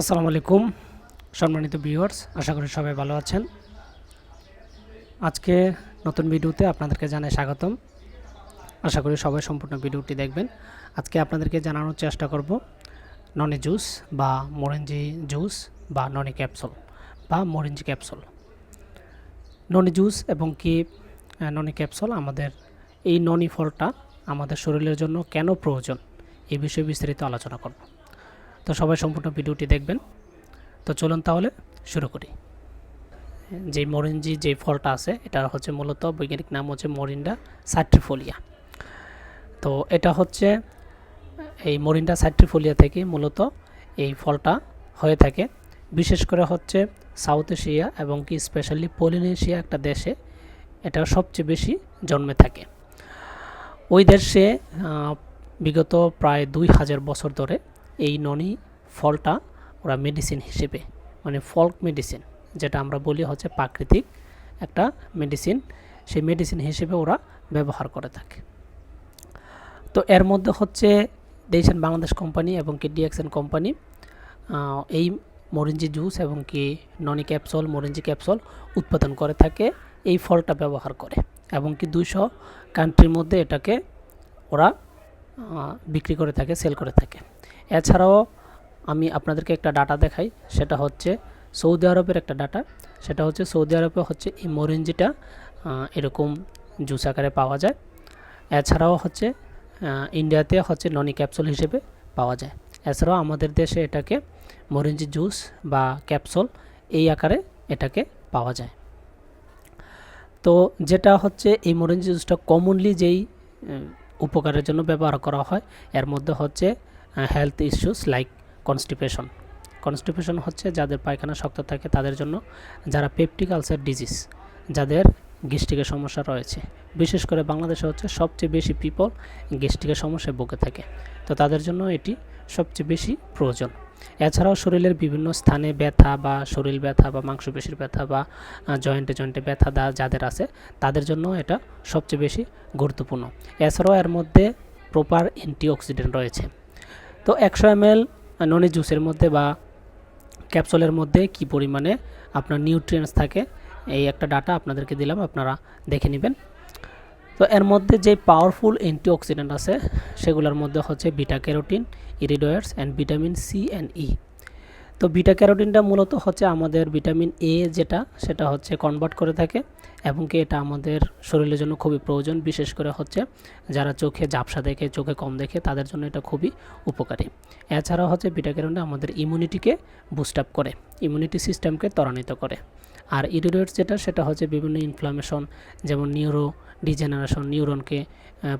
আসসালামু আলাইকুম, সম্মানিত ভিউয়ার্স, আশা করি সবাই ভালো আছেন। আজকে নতুন ভিডিওতে আপনাদেরকে জানাই স্বাগতম। আশা করি সবাই সম্পূর্ণ ভিডিওটি দেখবেন। আজকে আপনাদেরকে জানানোর চেষ্টা করব ননি জুস বা মরেঞ্জি জুস বা ননি ক্যাপসুল বা মরেঞ্জি ক্যাপসুল। ননি জুস এবং কি ননি ক্যাপসুল আমাদের, এই ননি ফলটা আমাদের শরীরের জন্য কেন প্রয়োজন এই বিষয়ে বিস্তারিত আলোচনা করব। তো সবাই সম্পূর্ণ ভিডিওটি দেখবেন। তো চলুন তাহলে শুরু করি। যে মরিঞ্জি যে ফলটা আছে, এটা হচ্ছে মূলত বৈজ্ঞানিক নাম হচ্ছে মরিন্ডা সাইট্রিফোলিয়া। তো এটা হচ্ছে, এই মরিন্ডা সাইট্রিফোলিয়া থেকে মূলত এই ফলটা হয়ে থাকে। বিশেষ করে হচ্ছে সাউথ এশিয়া এবং কি স্পেশালি পলিনেশিয়া একটা দেশে এটা সবচেয়ে বেশি জন্মে থাকে। ওই দেশে বিগত প্রায় দুই হাজার বছর ধরে এই ননি ফলটা ওরা মেডিসিন হিসেবে মানে ফল্ক মেডিসিন যেটা আমরা বলি হচ্ছে প্রাকৃতিক একটা মেডিসিন সেই মেডিসিন হিসেবে ওরা ব্যবহার করে থাকে। তো এর মধ্যে হচ্ছে দেশান বাংলাদেশ কোম্পানি এবং কি ডিএক্সএন কোম্পানি এই মরিঞ্জি জুস এবং কি ননি ক্যাপসুল মরিঞ্জি ক্যাপসুল উৎপাদন করে থাকে, এই ফলটা ব্যবহার করে। এবং কি দুইশো কান্ট্রির মধ্যে এটাকে ওরা বিক্রি করে থাকে সেল করে থাকে। এছাড়াও আমি আপনাদেরকে একটা ডাটা দেখাই, সেটা হচ্ছে সৌদি আরবের একটা ডাটা। সেটা হচ্ছে সৌদি আরবে হচ্ছে এই মরিঞ্জিটা এরকম জুস আকারে পাওয়া যায়। এছাড়াও হচ্ছে ইন্ডিয়াতে হচ্ছে ননি ক্যাপসুল হিসেবে পাওয়া যায়। এছাড়াও আমাদের দেশে এটাকে মরিঞ্জি জুস বা ক্যাপসুল এই আকারে এটাকে পাওয়া যায়। তো যেটা হচ্ছে এই মরিঞ্জি জুসটা কমনলি যেই উপকারের জন্য ব্যবহার করা হয়, এর মধ্যে হচ্ছে health issues like constipation constipation হচ্ছে যাদের পায়খানা শক্ত থাকে, তাদের জন্য যারা পেপটিক আলসার ডিজিজ যাদের গ্যাস্ট্রিকের সমস্যা রয়েছে। বিশেষ করে বাংলাদেশে হচ্ছে সবচেয়ে বেশি পিপল গ্যাস্ট্রিকের সমস্যায় ভুগে থাকে। তো তাদের জন্য এটি সবচেয়ে বেশি প্রয়োজন। এছাড়াও শরীরের বিভিন্ন স্থানে ব্যথা বা শরীর ব্যথা বা মাংসপেশির ব্যথা বা জয়েন্টে জয়েন্টে ব্যথা যাদের আছে, তাদের জন্য এটা সবচেয়ে বেশি গুরুত্বপূর্ণ। এছাড়াও এর মধ্যে প্রপার অ্যান্টিঅক্সিডেন্ট রয়েছে। তো একশো এম এল ননি জুসের মধ্যে বা ক্যাপসুলের মধ্যে কি পরিমাণে আপনার নিউট্রিয়েন্টস থাকে, এই একটা ডাটা আপনাদেরকে দিলাম, আপনারা দেখে নেবেন। তো এর মধ্যে যে পাওয়ারফুল অ্যান্টিঅক্সিডেন্ট আছে, সেগুলোর মধ্যে হচ্ছে beta carotene iridoids and vitamin C and E. তো বিটা ক্যারোটিনটা মূলত হচ্ছে আমাদের ভিটামিন এ যেটা, সেটা হচ্ছে কনভার্ট করে থাকে এবং কি এটা আমাদের শরীরের জন্য খুবই প্রয়োজন। বিশেষ করে হচ্ছে যারা চোখে ঝাপসা দেখে, চোখে কম দেখে, তাদের জন্য এটা খুবই উপকারী। এছাড়াও হচ্ছে বিটা ক্যারোটিনটা আমাদের ইমিউনিটিকে বুস্ট আপ করে ইমিউনিটি সিস্টেমকে ত্বরান্বিত করে। আর ইরিডয়েডস যেটা, সেটা হচ্ছে বিভিন্ন ইনফ্লামেশন যেমন নিউরো ডিজেনারেশন নিউরনকে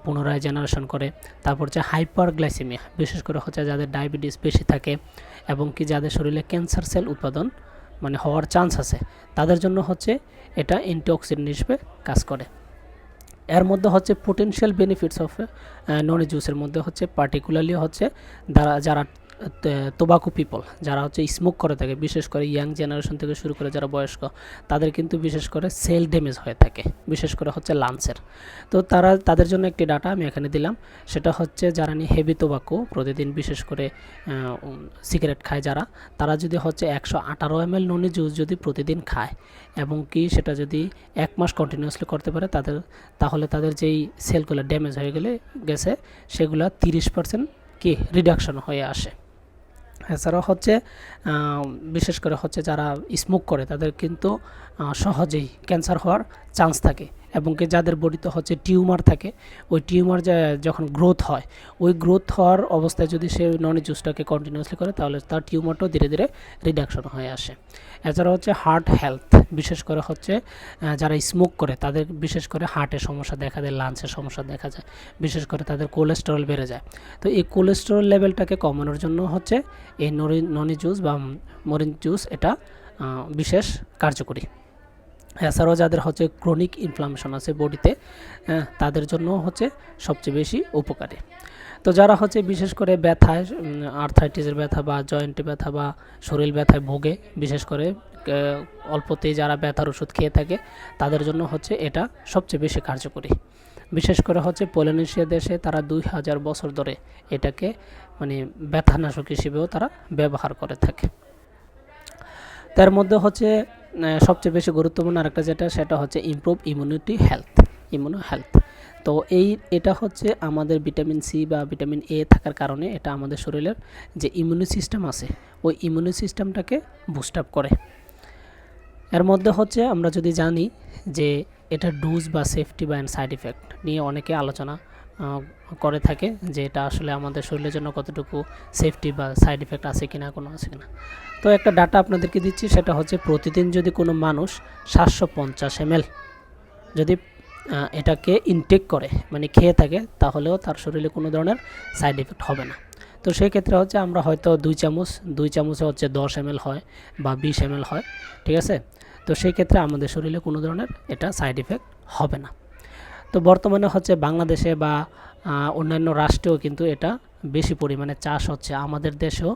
পুনরায় জেনারেশন করে। তারপর হচ্ছে হাইপার গ্লাইসেমিয়া বিশেষ করে হচ্ছে যাদের ডায়াবেটিস বেশি থাকে এবং কি যাদের শরীরে ক্যান্সার সেল উৎপাদন মানে হওয়ার চান্স আছে, তাদের জন্য হচ্ছে এটা অ্যান্টিঅক্সিডেন্ট হিসেবে কাজ করে। এর মধ্যে হচ্ছে পোটেনশিয়াল বেনিফিটস অফ নন জুসের মধ্যে হচ্ছে পার্টিকুলারলি হচ্ছে যারা যারা টোবাকো পিপল যারা হচ্ছে স্মোক করে থাকে, বিশেষ করে ইয়াং জেনারেশন থেকে শুরু করে যারা বয়স্ক, তাদের কিন্তু বিশেষ করে সেল ড্যামেজ হয়ে থাকে, বিশেষ করে হচ্ছে লাঞ্চের তো তারা, তাদের জন্য একটি ডাটা আমি এখানে দিলাম, সেটা হচ্ছে যারা নিয়ে হেভি টোবাকো প্রতিদিন বিশেষ করে সিগারেট খায় যারা, তারা যদি হচ্ছে একশো আঠারো এম এল ননি জুস যদি প্রতিদিন খায়, এবং কি সেটা যদি এক মাস কন্টিনিউয়াসলি করতে পারে, তাদের, তাহলে তাদের যেই সেলগুলো ড্যামেজ হয়ে গেলে, গেছে, সেগুলো তিরিশ পার্সেন্ট কি রিডাকশন হয়ে আসে। এছাড়াও হচ্ছে বিশেষ করে হচ্ছে যারা স্মোক করে, তাদের কিন্তু সহজেই ক্যান্সার হওয়ার চান্স থাকে এবং কি যাদের বডিতে হচ্ছে টিউমার থাকে, ওই টিউমার যখন গ্রোথ হয়, ওই গ্রোথ হওয়ার অবস্থায় যদি সে নন জুসটাকে কন্টিনিউসলি করে, তাহলে তার টিউমারটাও ধীরে ধীরে রিডাকশন হয়ে আসে। এছাড়া হচ্ছে হার্ট হেলথ বিশেষ করে হচ্ছে যারা স্মোক করে, তাদের বিশেষ করে হার্টের সমস্যা দেখা দেয় লাঞ্চের সমস্যা দেখা যায়, বিশেষ করে তাদের কোলেস্টেরল বেড়ে যায়। তো এই কোলেস্টেরল লেভেলটাকে কমানোর জন্য হচ্ছে এই নরি ননি জুস বা মরিন জুস এটা বিশেষ কার্যকরী। এছাড়াও যাদের হচ্ছে ক্রনিক ইনফ্লামেশন আছে বডিতে তাদের জন্য হচ্ছে সবচেয়ে বেশি উপকারী। তো যারা হচ্ছে বিশেষ করে ব্যথায় আর্থাইটিসের ব্যথা বা জয়েন্টে ব্যথা বা শরীর ব্যথায় ভোগে, বিশেষ করে অল্পতেই যারা ব্যথার ওষুধ খেয়ে থাকে, তাদের জন্য হচ্ছে এটা সবচেয়ে বেশি কার্যকরী। বিশেষ করে হচ্ছে পলিনেশিয়া দেশে তারা দুই হাজার বছর ধরে এটাকে মানে ব্যথানাশক হিসেবেও তারা ব্যবহার করে থাকে। তার মধ্যে হচ্ছে সবচেয়ে বেশি গুরুত্বপূর্ণ আরেকটা যেটা, সেটা হচ্ছে improve immunity health immuno health তো এই, এটা হচ্ছে আমাদের ভিটামিন সি বা ভিটামিন এ থাকার কারণে এটা আমাদের শরীরের যে ইমিউনি সিস্টেম আছে, ওই ইমিউনি সিস্টেমটাকে বুস্ট আপ করে। এর মধ্যে হচ্ছে আমরা যদি জানি যে এটা ডোজ বা সেফটি বা অ্যান্ড সাইড ইফেক্ট নিয়ে অনেকে আলোচনা করে থাকে যে এটা আসলে আমাদের শরীরের জন্য কতটুকু সেফটি বা সাইড ইফেক্ট আছে কি না কোনো আছে কি না তো একটা ডাটা আপনাদেরকে দিচ্ছি, সেটা হচ্ছে প্রতিদিন যদি কোনো মানুষ সাতশো পঞ্চাশ এমএল যদি এটাকে ইনটেক করে মানে খেয়ে থাকে, তাহলেও তার শরীরে কোনো ধরনের সাইড এফেক্ট হবে না। তো সেই ক্ষেত্রে হচ্ছে আমরা হয়তো দুই চামচ, দুই চামচে হচ্ছে দশ এম হয় বা বিশ এম হয়, ঠিক আছে? তো সেই ক্ষেত্রে আমাদের শরীরে কোনো ধরনের এটা সাইড ইফেক্ট হবে না। তো বর্তমানে হচ্ছে বাংলাদেশে বা অন্যান্য রাষ্ট্রেও কিন্তু এটা বেশি পরিমাণে চাষ হচ্ছে। আমাদের দেশেও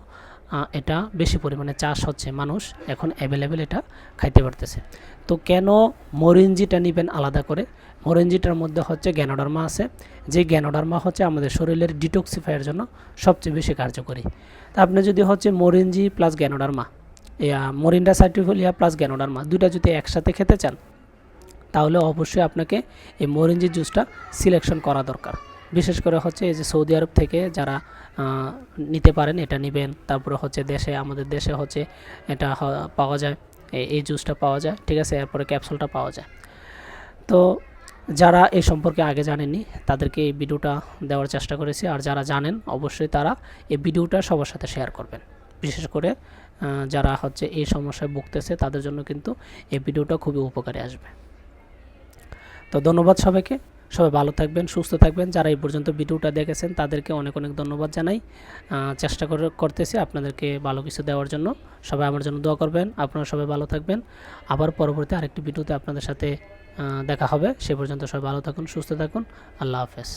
এটা বেশি পরিমাণে চাষ হচ্ছে মানুষ এখন অ্যাভেলেবেল এটা খাইতে পারতেছে। তো কেন মরিঞ্জিটা নেবেন আলাদা করে? মরিঞ্জিটার মধ্যে হচ্ছে গ্যানোডার্মা আছে। যে গ্যানোডার্মা হচ্ছে আমাদের শরীরের ডিটক্সিফাইয়ের জন্য সবচেয়ে বেশি কার্যকরী। তা আপনি যদি হচ্ছে মরিঞ্জি plus ganoderma morinda citrifolia plus ganoderma দুইটা যদি একসাথে খেতে চান, তাহলে অবশ্যই আপনাকে এই মরিঞ্জি জুসটা সিলেকশন করা দরকার। বিশেষ করে হচ্ছে এই যে সৌদি আরব থেকে যারা নিতে পারেন এটা নেবেন। তারপরে হচ্ছে দেশে, আমাদের দেশে হচ্ছে এটা পাওয়া যায়। এই- জুসটা পাওয়া যায়, ঠিক আছে? এরপরে ক্যাপসুলটা পাওয়া যায়। তো যারা এই সম্পর্কে আগে জানেননি, তাদেরকে এই ভিডিওটা দেওয়ার চেষ্টা করেছি। আর যারা জানেন, অবশ্যই তারা এই ভিডিওটা সবার সাথে শেয়ার করবেন। বিশেষ করে যারা হচ্ছে এই সমস্যায় ভুগতেছে, তাদের জন্য কিন্তু এই ভিডিওটা খুবই উপকারে আসবে। তো ধন্যবাদ সবাইকে। সবাই ভালো থাকবেন, সুস্থ থাকবেন। যারা এই পর্যন্ত ভিডিওটা দেখেছেন, তাদেরকে অনেক অনেক ধন্যবাদ জানাই। চেষ্টা করে করতেছি আপনাদেরকে ভালো কিছু দেওয়ার জন্য। সবাই আমার জন্য দোয়া করবেন। আপনারা সবাই ভালো থাকবেন। আবার পরবর্তী আরেকটি ভিডিওতে আপনাদের সাথে দেখা হবে। সে পর্যন্ত সবাই ভালো থাকুন, সুস্থ থাকুন। আল্লাহ হাফেজ।